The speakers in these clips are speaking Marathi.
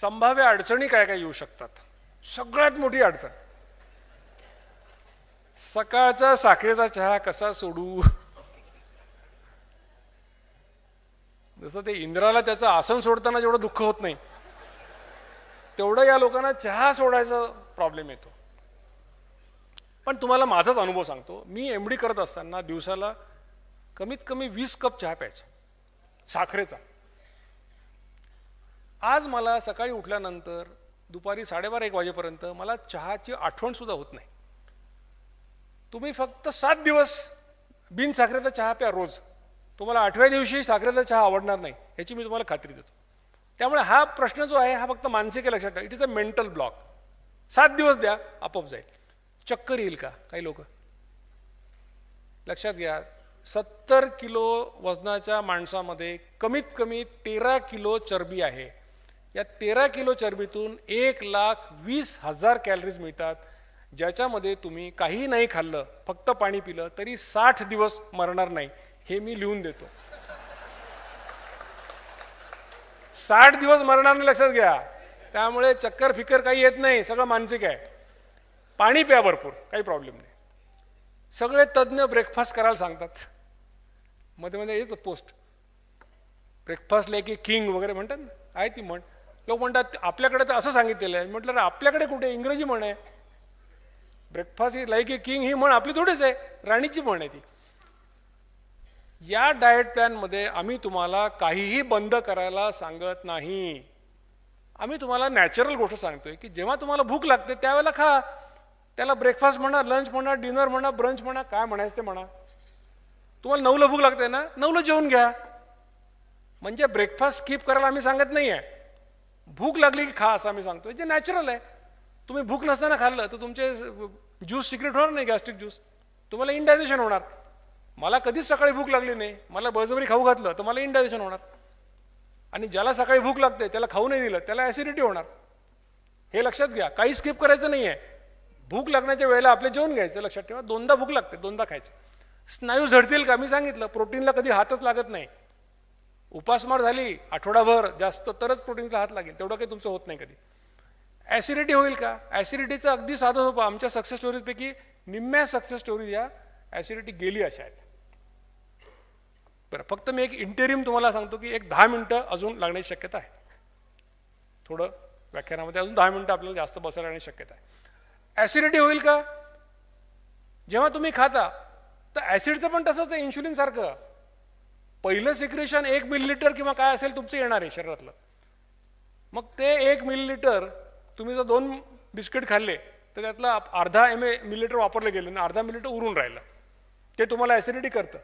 संभाव्य अडचणी काय काय येऊ शकतात? सगळ्यात मोठी अडचण. सकाळचा साखरेचा चहा कसा सोडू? जसं ते इंद्राला त्याचं आसन सोडताना जेवढं दुःख होत नाही तेवढं या लोकांना चहा सोडायचा प्रॉब्लेम येतो. पण तुम्हाला माझाच अनुभव सांगतो. मी एम डी करत असताना दिवसाला कमीत कमी वीस कप चहा प्यायचा. साखरेचा. आज मला सकाळी उठल्यानंतर दुपारी साडेबारा एक वाजेपर्यंत मला चहाची आठवण सुद्धा होत नाही. तुम्ही फक्त सात दिवस बिन साखरेचा चहा प्या रोज. तुम्हाला आठव्या दिवशी साखरेचा चहा आवडणार नाही ह्याची मी तुम्हाला खात्री देतो. त्यामुळे हा प्रश्न जो आहे हा फक्त मानसिक लक्षात ठेवा. It is a mental block सात दिवस द्या आपोआप जाईल. चक्कर येईल का काही लोक? लक्षात घ्या सत्तर किलो वजनाच्या माणसामध्ये कमीत कमी तेरा किलो चरबी आहे. या तेरा किलो चरबीतून एक लाख वीस हजार कॅलरीज मिळतात. ज्याच्यामध्ये तुम्ही काही नाही खाल्लं फक्त पाणी पिलं तरी साठ दिवस मरणार नाही हे मी लिहून देतो. साठ दिवस मरणार नाही लक्षात घ्या. त्यामुळे चक्कर फिकर काही येत नाही सगळं मानसिक आहे. पाणी प्या भरपूर काही प्रॉब्लेम नाही. सगळे तज्ज्ञ ब्रेकफास्ट करायला सांगतात. मध्ये मध्ये येतो पोस्ट ब्रेकफास्ट लाईक किंग वगैरे म्हणतात ना आहे ती म्हण. लोक म्हणतात आपल्याकडे तर असं सांगितलेलं आहे. म्हटलं आपल्याकडे कुठे? इंग्रजी म्हण आहे. ब्रेकफास्ट ही लाईक ए किंग ही म्हण आपली थोडीच आहे. राणीची म्हण आहे ती. या डाएट प्लॅनमध्ये आम्ही तुम्हाला काहीही बंद करायला सांगत नाही. आम्ही तुम्हाला नॅचरल गोष्ट सांगतोय की जेव्हा तुम्हाला भूक लागते त्यावेळेला खा. त्याला ब्रेकफास्ट म्हणा लंच म्हणा डिनर म्हणा ब्रंच म्हणा काय म्हणायचं ते म्हणा. तुम्हाला नऊला भूक लागते ना? नऊला जेवून घ्या. म्हणजे ब्रेकफास्ट स्किप करायला आम्ही सांगत नाही आहे भूक लागली की खा असं आम्ही सांगतो जे नॅचरल आहे. तुम्ही भूक नसताना खाल्लं तर तुमचे ज्यूस सिक्रेट होणार नाही गॅस्ट्रिक ज्यूस तुम्हाला इनडायजेशन होणार. मला कधीच सकाळी भूक लागली नाही. मला बळजबरी खाऊ घातलं तर मला इनडायजेशन होणार. आणि ज्याला सकाळी भूक लागते त्याला खाऊ नाही दिलं त्याला ॲसिडिटी होणार. हे लक्षात घ्या. काही स्किप करायचं नाही आहे भूक लागण्याच्या वेळेला आपले जेवण घ्यायचं. लक्षात ठेवा. दोनदा भूक लागते दोनदा खायचं. स्नायू झडतील का? मी सांगितलं. प्रोटीनला कधी हातच लागत नाही. उपासमार झाली आठवडाभर जास्त तरच प्रोटीनचा हात लागेल. तेवढं काही तुमचं होत नाही कधी. ॲसिडिटी होईल का? ॲसिडिटीचं अगदी साधं सोपं. आमच्या सक्सेस स्टोरीजपैकी निम्म्या सक्सेस स्टोरीज या ॲसिडिटी गेली अशा आहेत. बरं फक्त मी एक इंटेरिम तुम्हाला सांगतो की एक दहा मिनटं अजून लागण्याची शक्यता आहे. थोडं व्याख्यानामध्ये अजून दहा मिनटं आपल्याला जास्त बसायला लागण्याची शक्यता आहे. ॲसिडिटी होईल का? जेव्हा तुम्ही खाता तर ॲसिडचं पण तसंच आहे इन्शुलिन सारखं. पहिलं सिक्रेशन एक मिलीलिटर किंवा काय असेल तुमचं येणार आहे शरीरातलं. मग ते एक मिलीलिटर तुम्ही जर दोन बिस्किट खाल्ले तर त्यातलं अर्धा एम ए मिलीलिटर वापरलं गेलं आणि अर्धा मिलिटर उरून राहिलं. ते तुम्हाला ॲसिडिटी करतं.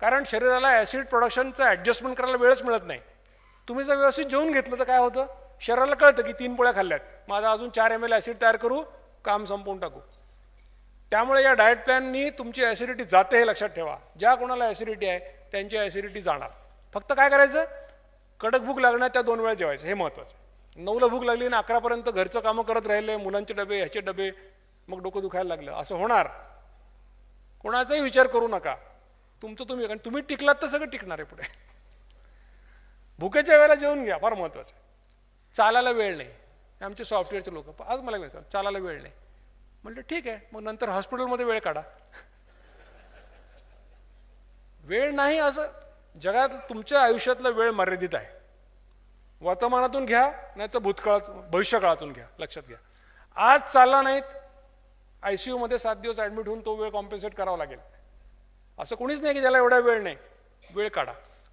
कारण शरीराला ॲसिड प्रोडक्शनचं ॲडजस्टमेंट करायला वेळच मिळत नाही. तुम्ही जर व्यवस्थित जेवून घेतलं तर काय होतं? शरीराला कळतं की तीन पोळ्या खाल्ल्यात. माझा अजून चार एम एल ॲसिड तयार करू काम संपवून टाकू. त्यामुळे या डाएट प्लॅननी तुमची ॲसिडिटी जाते हे लक्षात ठेवा. ज्या कोणाला ॲसिडिटी आहे त्यांची ॲसिडिटी जाणार. फक्त काय करायचं? कडक भूक लागणार त्या दोन वेळा जेवायचं. हे महत्त्वाचं नऊला भूक लागली आणि अकरापर्यंत घरचं कामं करत राहिले मुलांचे डबे ह्याचे डबे मग डोकं दुखायला लागलं. असं होणार. कोणाचाही विचार करू नका. तुमचं तुम्ही कारण तुम्ही टिकलात तर सगळं टिकणार आहे पुढे. भुकेच्या वेळेला जेवून घ्या. फार महत्वाचं आहे. चालायला वेळ नाही. आमचे सॉफ्टवेअरचे लोक आज मला चालायला वेळ नाही. म्हटलं ठीक आहे मग नंतर हॉस्पिटलमध्ये वेळ काढा. वेळ नाही असं जगात तुमच्या आयुष्यातला वेळ मर्यादित आहे. वर्तमानातून घ्या नाही तर भूतकाळात भविष्यकाळातून घ्या लक्षात घ्या. आज चालला नाहीत आय सी यूमध्ये सात दिवस ॲडमिट होऊन तो वेळ कॉम्पेन्सेट करावा लागेल. असं कोणीच नाही की ज्याला एवढा वेळ नाही. वेळ काढा.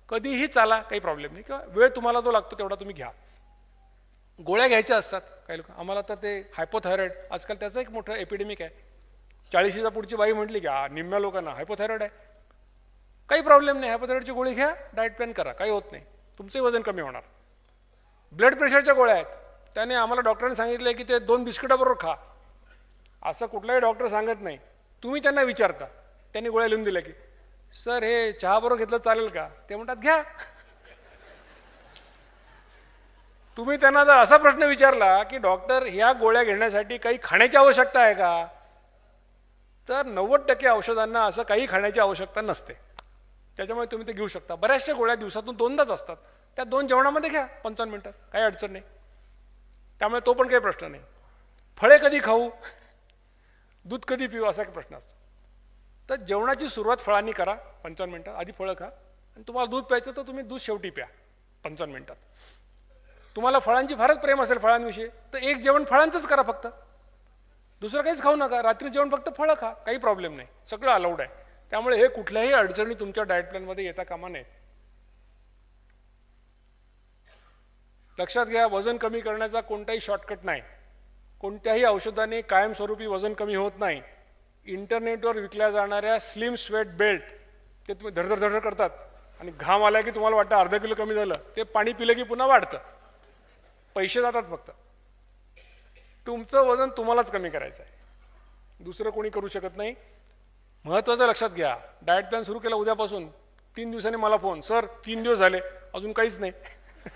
कधीही चाला काही प्रॉब्लेम नाही. किंवा वेळ तुम्हाला जो लागतो तेवढा तुम्ही घ्या. गोळ्या घ्यायच्या असतात. काही लोक आम्हाला तर ते हायपोथायरॉईड आजकाल त्याचं एक मोठं एपिडेमिक आहे. चाळीशीच्या पुढची बाई म्हटली की हा निम्म्या लोकांना हायपोथायरॉईड आहे. काही प्रॉब्लेम नाही. हायपोथायरॉईडची गोळी घ्या डाएट प्लॅन करा. काही होत नाही. तुमचंही वजन कमी होणार. ब्लड प्रेशरच्या गोळ्या आहेत. त्याने आम्हाला डॉक्टरांनी सांगितलं की ते दोन बिस्किटाबरोबर खा. असं कुठलाही डॉक्टर सांगत नाही. तुम्ही त्यांना विचारता. त्यांनी गोळ्या लिहून दिल्या की सर हे चहाबरोबर घेतलं चालेल का? ते म्हणतात घ्या. तुम्ही त्यांना जर असा प्रश्न विचारला की डॉक्टर ह्या गोळ्या घेण्यासाठी काही खाण्याची आवश्यकता आहे का? तर नव्वद टक्के औषधांना असं काही खाण्याची आवश्यकता नसते. त्याच्यामुळे तुम्ही ते घेऊ शकता. बऱ्याचशा गोळ्या दिवसातून दोनदाच असतात. त्या दोन जेवणामध्ये घ्या पंचावन्न मिनटं. काही अडचण नाही. त्यामुळे तो पण काही प्रश्न नाही. फळे कधी खाऊ? दूध कधी पिऊ? असा काही प्रश्न असतो. तर जेवणाची सुरुवात फळांनी करा पंचावन्न मिनटात आधी फळं खा. आणि तुम्हाला दूध प्यायचं तर तुम्ही दूध शेवटी प्या पंचावन्न मिनटात. तुम्हाला फळांची फारच प्रेम असेल फळांविषयी तर एक जेवण फळांचंच करा फक्त. दुसरं काहीच खाऊ नका. रात्री जेवण फक्त फळं खा काही प्रॉब्लेम नाही. सगळं अलाउड आहे. त्यामुळे हे कुठल्याही अडचणी तुमच्या डाएट प्लॅनमध्ये येता कामा नये. लक्षात घ्या वजन कमी करण्याचा कोणताही शॉर्टकट नाही. कोणत्याही औषधाने कायमस्वरूपी वजन कमी होत नाही. इंटरनेटवर विकल्या जाणाऱ्या स्लिम स्वेट बेल्ट ते तुम्ही धडधड धडधड करतात. आणि घाम आला की तुम्हाला वाटतं अर्धा किलो कमी झालं. ते पाणी पिलं की पुन्हा वाढतं. पैसे जातात फक्त. तुमचं वजन तुम्हालाच कमी करायचं आहे. दुसरं कोणी करू शकत नाही. महत्त्वाचं लक्षात घ्या. डाएट प्लॅन सुरू केला उद्यापासून. तीन दिवसांनी मला फोन. सर तीन दिवस झाले. अजून काहीच नाही.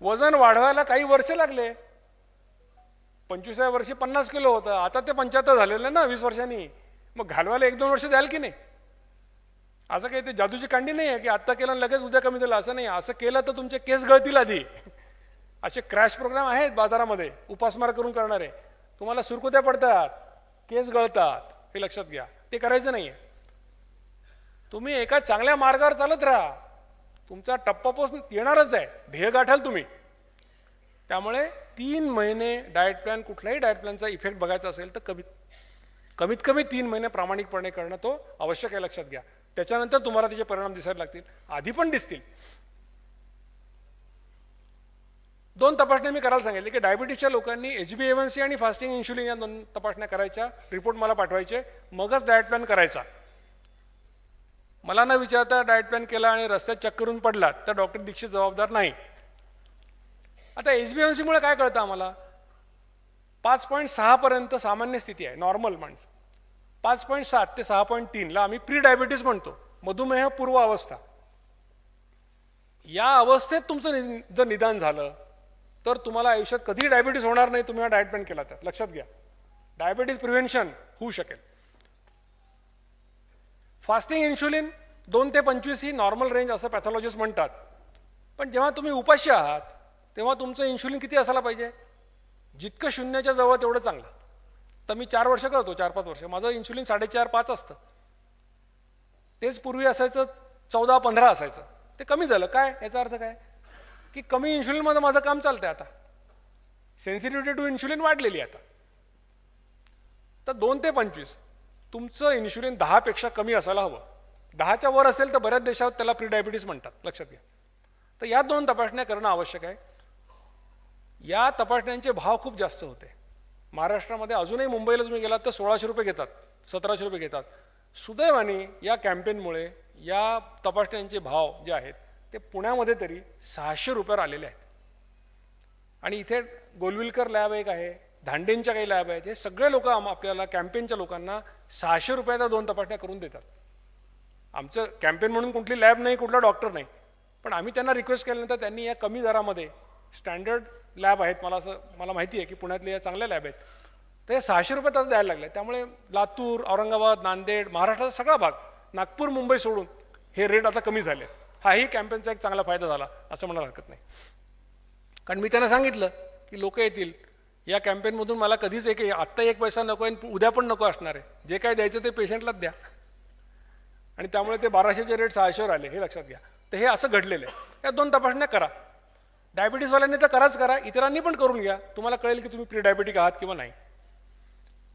वजन वाढवायला काही वर्ष लागले. पंचवीसाव्या वर्षी पन्नास किलो होतं. आता ते पंच्याहत्तर झालेलं ना वीस वर्षांनी. मग घालवायला एक दोन वर्ष द्याल की नाही? असं काही ते जादूची कांडी नाही आहे की आत्ता केलं आणि लगेच उद्या कमी दिलं असं नाही. असं केलं तर तुमचे केस गळतील आधी. असे क्रॅश प्रोग्राम आहेत बाजारामध्ये उपासमार करून करणारे. तुम्हाला सुरकुत्या पडतात केस गळतात हे लक्षात घ्या. ते करायचं नाही तुम्ही एका चांगल्या मार्गावर चालत राहा. तुमचा टप्पा पोस्ट येणारच आहे. ध्येय गाठाल तुम्ही. त्यामुळे तीन महिने डाएट प्लॅन कुठल्याही डाएट प्लॅनचा इफेक्ट बघायचा असेल तर कमीत कमीत कमी तीन महिने प्रामाणिकपणे करणं तो आवश्यक आहे लक्षात घ्या. त्याच्यानंतर तुम्हाला त्याचे परिणाम दिसायला लागतील. आधी पण दिसतील. दोन तपासण्या मी करायला सांगितले की डायबिटीसच्या लोकांनी H B A one C आणि फास्टिंग इन्शुलिन या दोन तपासण्या करायच्या रिपोर्ट मला पाठवायचे मगच डायट प्लॅन करायचा. मला न विचारता डायट प्लॅन केला आणि रस्त्यात चक्करून पडला तर डॉक्टर दीक्षित जबाबदार नाही. आता एच बी एन सीमुळे काय कळतं आम्हाला? पाच पॉईंट सहा पर्यंत सामान्य स्थिती आहे नॉर्मल माणसं. पाच पॉईंट सात ते सहा पॉईंट तीनला आम्ही प्री डायबिटीस म्हणतो. मधुमेह पूर्व अवस्था या अवस्थेत तुमचं जर निदान झालं तर तुम्हाला आयुष्यात कधी डायबिटीस होणार नाही तुम्ही हा डाएट प्लॅन केला तर. लक्षात घ्या. डायबिटीस प्रिव्हेन्शन होऊ शकेल. फास्टिंग इन्शुलिन दोन ते पंचवीस ही नॉर्मल रेंज असं पॅथॉलॉजिस्ट म्हणतात. पण जेव्हा तुम्ही उपाशी आहात तेव्हा तुमचं इन्शुलिन किती असायला पाहिजे? जितकं शून्याच्या जवळ तेवढं चांगलं. तर मी चार वर्ष करतो चार पाच वर्ष. माझं इन्शुलिन साडेचार पाच असतं. तेच पूर्वी असायचं चौदा पंधरा असायचं. ते कमी झालं. काय? याचा अर्थ काय? की कमी इन्शुलिनमध्ये माझं काम चालतंय आता. सेन्सिटिव्हिटी टू इन्शुलिन वाढलेली आहे आता. तर दोन ते पंचवीस. तुमचं इन्शुलिन दहापेक्षा कमी असायला हवं. दहाच्या वर असेल तर बऱ्याच देशात त्याला प्रीडायबिटीस म्हणतात. लक्षात घ्या. तर या दोन तपासण्या करणं आवश्यक आहे. या तपासण्यांचे भाव खूप जास्त होते. महाराष्ट्रामध्ये अजूनही मुंबईला तुम्ही गेलात तर सोळाशे रुपये घेतात सतराशे रुपये घेतात. सुदैवाने या कॅम्पेनमुळे या तपासण्यांचे भाव जे आहेत ते पुण्यामध्ये तरी सहाशे रुपयावर आलेले आहेत. आणि इथे गोलविलकर लॅब एक आहे धांडेंच्या काही लॅब आहेत हे सगळे लोक आपल्याला कॅम्पेनच्या लोकांना सहाशे रुपयाच्या दोन तपासण्या करून देतात. आमचं कॅम्पेन म्हणून कुठली लॅब नाही कुठला डॉक्टर नाही. पण आम्ही त्यांना रिक्वेस्ट केल्यानंतर त्यांनी या कमी दरामध्ये स्टँडर्ड लॅब आहेत मला असं मला माहिती आहे की पुण्यातले या चांगल्या लॅब आहेत. तर हे सहाशे रुपये तर द्यायला लागले. त्यामुळे लातूर औरंगाबाद नांदेड महाराष्ट्राचा सगळा भाग नागपूर मुंबई सोडून हे रेट आता कमी झाले. हाही कॅम्पेनचा एक चांगला फायदा झाला असं म्हणायला हरकत नाही. कारण मी त्यांना सांगितलं की लोक येतील. या कॅम्पेनमधून मला कधीच एक आत्ता एक पैसा नको आहे उद्या पण नको असणार आहे. जे काय द्यायचं ते पेशंटलाच द्या. आणि त्यामुळे ते बाराशेचे रेट सहाशेवर आले हे लक्षात घ्या. तर हे असं घडलेलं आहे. या दोन तपासण्या करा. डायबिटीसवाल्यांनी तर कराच करा इतरांनी पण करून घ्या. तुम्हाला कळेल की तुम्ही प्री डायबिटिक आहात किंवा नाही.